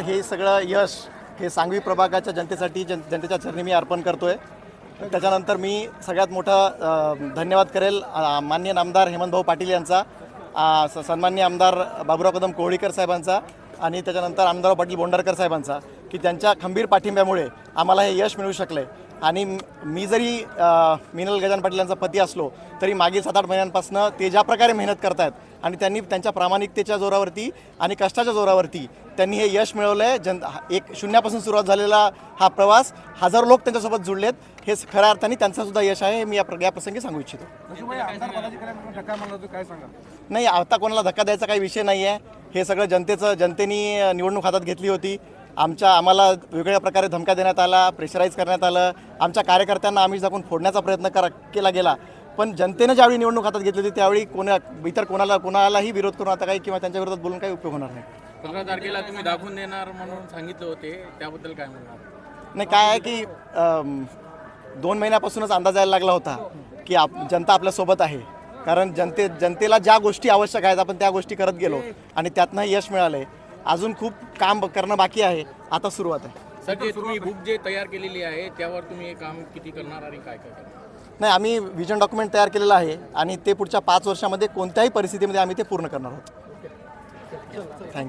हे सगळं यश हे सांगवी प्रभागाच्या जनतेसाठी जन जनतेच्या चरणी मी अर्पण करतोय. त्याच्यानंतर मी सगळ्यात मोठा धन्यवाद करेल मान्य माननीय नामदार हेमंतभाऊ पाटील यांचा सन्मान्य स- सन्माननीय आमदार बाबुराव कदम कोहळीकर साहेबांचा आणि त्याच्यानंतर आमदार पाटील बोंडारकर साहेबांचा की त्यांच्या खंबीर पाठिंब्यामुळे आम्हाला हे यश मिळू शकलं आहे आणि म- जरी मिनल गजान पाटील यांचा पती असलो तरी मागील सात आठ महिन्यांपासून ते ज्या प्रकारे मेहनत करतायत आणि त्यांनी त्यांच्या प्रामाणिकतेच्या जोरावरती आणि कष्टाच्या जोरावरती त्यांनी हे यश मिळवलं आहे जन एक शून्यापासून सुरुवात झालेला हा प्रवास हजारो लोक त्यांच्यासोबत जुळलेत हे खऱ्या अर्थाने त्यांचं सुद्धा यश आहे हे मी या प्र- या प्रसंगी सांगू इच्छितो. नाही आता कोणाला धक्का द्यायचा काही विषय नाही आहे हे सगळं जनतेचं जनतेने निवडणूक हातात घेतली होती. आमच्या आम्हाला वेगवेगळ्या प्रकारे धमका देण्यात आला प्रेशराईज करण्यात आलं. आमच्या कार्यकर्त्यांना आम्ही जाऊन फोडण्याचा प्रयत्न करा केला गेला. पण जनतेनं ज्यावेळी निवडणूक हातात घेतली होती त्यावेळी कोणा इतर कोणाला कोणालाही विरोध करून आता काही किंवा त्यांच्या विरोधात बोलून काही उपयोग होणार नाही. पंधरा तारखेला तुम्ही दाखवून देणार म्हणून सांगितलं होते त्याबद्दल काय म्हणणार? नाही काय आहे की दोन महिन्यापासूनच अंदाज यायला लागला होता की आप जनता आपल्यासोबत आहे. कारण जनते जनतेला ज्या गोष्टी आवश्यक आहेत आपण त्या गोष्टी करत गेलो आणि त्यातनं यश मिळालं आहे अजून खूप काम करणं बाकी आहे. आता सुरुवात आहे. सर जे तुम्ही बुक जे तयार केलेली आहे त्यावर तुम्ही हे काम किती करणार आणि काय काय करणार? नाही आम्ही विजन डॉक्युमेंट तयार केलेलं आहे आणि ते पुढच्या पाच वर्षामध्ये कोणत्याही परिस्थितीमध्ये आम्ही ते पूर्ण करणार आहोत. थँक्यू